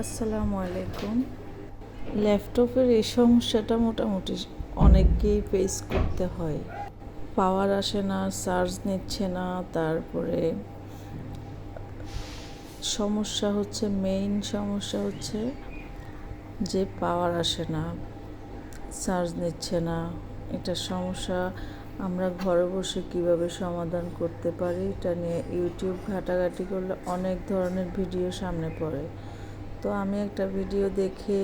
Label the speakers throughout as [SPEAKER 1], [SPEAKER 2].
[SPEAKER 1] আসসালামু আলাইকুম। ল্যাপটপের এই সমস্যাটা মোটামুটি অনেককেই ফেস করতে হয়। পাওয়ার আসে না চার্জ নিচ্ছে না, তারপরে সমস্যা হচ্ছে মেইন সমস্যা হচ্ছে যে পাওয়ার আসে না চার্জ নিচ্ছে না। এটা সমস্যা আমরা ঘরে বসে কীভাবে সমাধান করতে পারি, এটা নিয়ে ইউটিউব ঘাটাঘাটি করলে অনেক ধরনের ভিডিও সামনে পড়ে। তো আমি একটা ভিডিও দেখে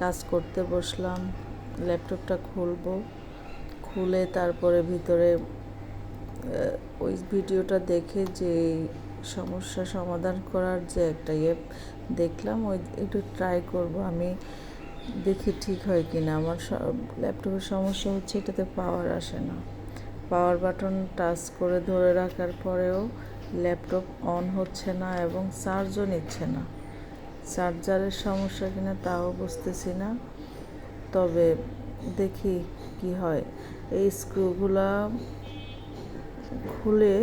[SPEAKER 1] কাজ করতে বসলাম। ল্যাপটপটা খুলব। খুলে তারপরে ভিতরে ওই ভিডিওটা দেখে যে সমস্যা সমাধান করার যে একটা ইয়ে দেখলাম, ওই একটু ট্রাই করব। আমি দেখি ঠিক হয় কি না আমার ল্যাপটপের সমস্যা হচ্ছে এটাতে পাওয়ার আসে না। পাওয়ার বাটন টাচ করে ধরে রাখার পরেও ল্যাপটপ অন হচ্ছে না এবং চার্জও নিচ্ছে না। চার্জারের সমস্যা কিনা তাও বুঝতেছি না। তবে দেখি কি হয়। এই স্ক্রুগুলা খুলে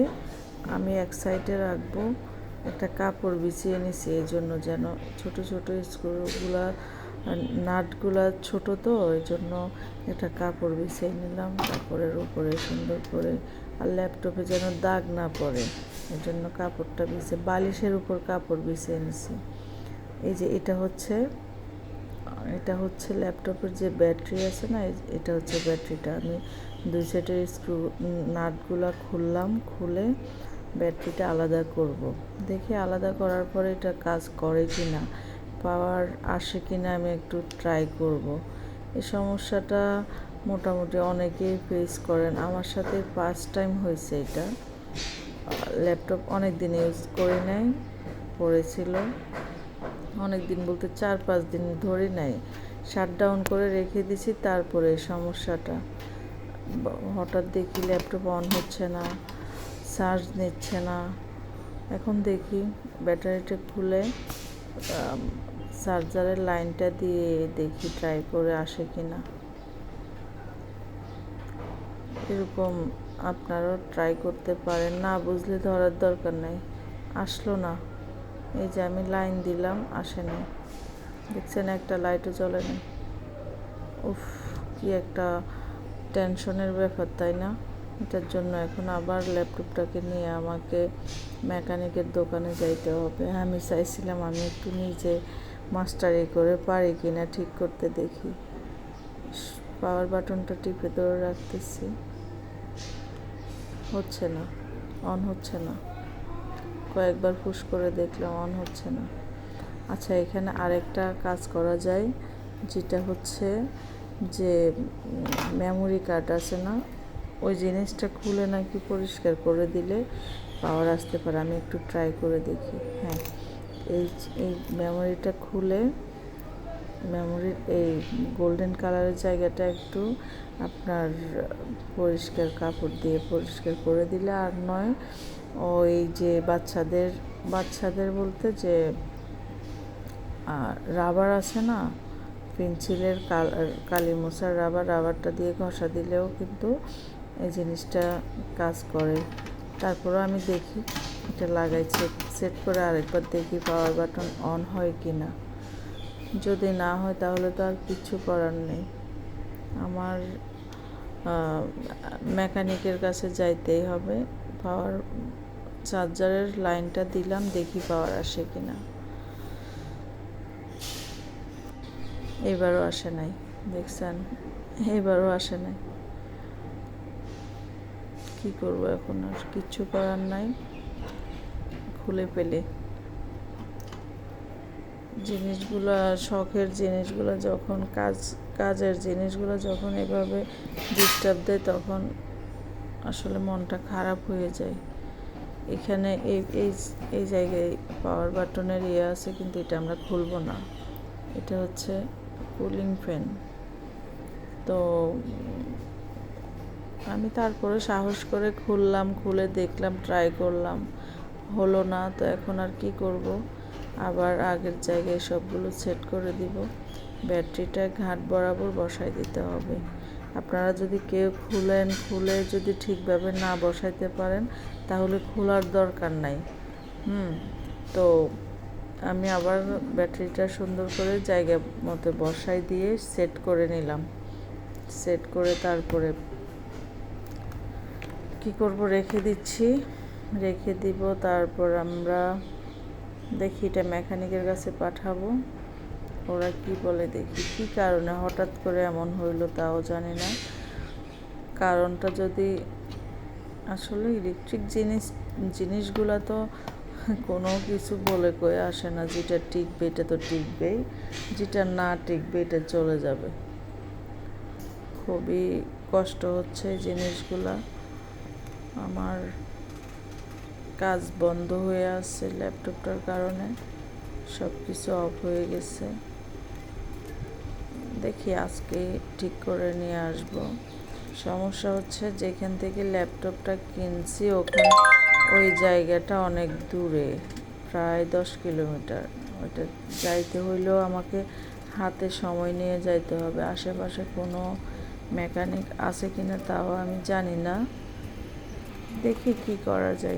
[SPEAKER 1] আমি এক সাইডে রাখব, একটা কাপড় বিছিয়ে নিছি, এই জন্য যেন ছোট ছোট স্ক্রুগুলা, নাটগুলা ছোট তো, এই জন্য একটা কাপড় বিছিয়ে নিলাম, কাপড়ের উপরে সুন্দর করে, আর ল্যাপটপে যেন দাগ না পড়ে, এই জন্য কাপড়টা বিছিয়ে, বালিশের উপর কাপড় বিছিয়ে নিছি। এই যে এটা হচ্ছে এটা হচ্ছে ল্যাপটপের যে ব্যাটারি আছে না এটা হচ্ছে ব্যাটারিটা আমি দুই সাইডের স্ক্রু নাটগুলা খুললাম, খুলে ব্যাটারিটা আলাদা করব। দেখি আলাদা করার পরে এটা কাজ করে কি না পাওয়ার আসে কি না আমি একটু ট্রাই করব। এই সমস্যাটা মোটামুটি অনেকেই ফেস করেন আমার সাথে ফার্স্ট টাইম হয়েছে এটা ল্যাপটপ অনেক দিন ইউজ করি নাই, পড়েছিল অনেক দিন বলতে চার পাঁচ দিন ধরে নাই। শাট ডাউন করে রেখে দিছি, তারপরে সমস্যাটা। হঠাৎ দেখি ল্যাপটপ অন হচ্ছে না চার্জ নিচ্ছে না। এখন দেখি ব্যাটারিটা খুলে চার্জারের লাইনটা দিয়ে দেখি ট্রাই করে আসে কি না এরকম আপনারাও ট্রাই করতে পারেন, না বুঝলে ধরার দরকার নাই। আসলো না। এই যে আমি লাইন দিলাম আসে না দেখছেন একটা লাইটও জ্বলে না। উফ, কি একটা টেনশনের ব্যাপার, তাই না? এটার জন্য এখন আবার ল্যাপটপটাকে নিয়ে আমাকে মেকানিকের দোকানে যাইতে হবে। আমি চাইছিলাম আমি একটু নিজে মাস্টারি করে পারি কিনা ঠিক করতে দেখি। পাওয়ার বাটনটা টিপে ধরে রাখতেছি। হচ্ছে না অন হচ্ছে না। কয়েকবার পুশ করে দেখলাম অন হচ্ছে না। আচ্ছা এখানে আরেকটা কাজ করা যায়, যেটা হচ্ছে যে মেমোরি কার্ড আছে না, ওই জিনিসটা খুলে নাকি পরিষ্কার করে দিলে পাওয়ার আসতে পারে। আমি একটু ট্রাই করে দেখি। হ্যাঁ এই এই মেমোরিটা খুলে মেমোরির এই গোল্ডেন কালারের জায়গাটা একটু আপনার পরিষ্কার কাপড় দিয়ে পরিষ্কার করে দিলে আর নয় ওই যে বাচ্চাদের বাচ্চাদের বলতে যে রাবার আছে না? পেন্সিলের কালি মোছার রাবার, রাবারটা দিয়ে ঘষা দিলেও কিন্তু এই জিনিসটা কাজ করে। তারপরেও আমি দেখি, এটা লাগাই সেট সেট করে আরেকবার দেখি পাওয়ার বাটন অন হয় কি না। যদি না হয় তাহলে তো আর কিছু করার নেই। আমার মেকানিকের কাছে যাইতেই হবে। পাওয়ার চার্জারের লাইনটা দিলাম, দেখি পাওয়ার আসে কি না এবারও আসে নাই, দেখছেন? এবারও আসে নাই। কি করব এখন আর? কিচ্ছু করার নাই। খুলে পেলে জিনিসগুলো, শখের জিনিসগুলো যখন, কাজ, কাজের জিনিসগুলো যখন এভাবে ডিস্টার্ব দেয় তখন আসলে মনটা খারাপ হয়ে যায়। এখানে এই এই এই জায়গায় পাওয়ার বাটনের ইয়ে আছে কিন্তু এটা আমরা খুলবো না। এটা হচ্ছে কুলিং ফ্যান তো আমি তারপরে সাহস করে খুললাম, খুলে দেখলাম ট্রাই করলাম। হলো না, তো এখন আর কি করব? আবার আগের জায়গায় সবগুলো সেট করে দিব। ব্যাটারিটা ঘাট বরাবর বসাই দিতে হবে। আপনারা যদি কেউ খুলেন, খুলে যদি ঠিকভাবে না বসাইতে পারেন, তাহলে খোলার দরকার নাই। হুম, তো আমি আবার ব্যাটারিটা সুন্দর করে জায়গা মতো বসাই দিয়ে সেট করে নিলাম। সেট করে তারপরে কি করব? রেখে দিচ্ছি। রেখে দিব, তারপর আমরা দেখি এটা মেকানিকের কাছে পাঠাবো। ওরা কি বলে দেখি, কি কারণে হঠাৎ করে এমন হইল তাও জানি না। কারণটা যদি আসলে ইলেকট্রিক জিনিস, জিনিসগুলো তো কোনো কিছু বলে কয়ে আসে না, যেটা টিকবে এটা তো টিকবেই, যেটা না টিকবে এটা চলে যাবে। খুবই কষ্ট হচ্ছে জিনিসগুলা। আমার কাজ বন্ধ হয়ে আছে ল্যাপটপটার কারণে। সব কিছু অফ হয়ে গেছে। দেখি আজকে ঠিক করে নিয়ে আসব। সমস্যা হচ্ছে যেখান থেকে ল্যাপটপটা কিনছি ওখানে, ওই জায়গাটা অনেক দূরে, প্রায় দশ কিলোমিটার। ওইটা যাইতে হইলেও আমাকে হাতে সময় নিয়ে যাইতে হবে। আশেপাশে কোনো মেকানিক আছে কিনা তাও আমি জানি না। দেখি কি করা যায়।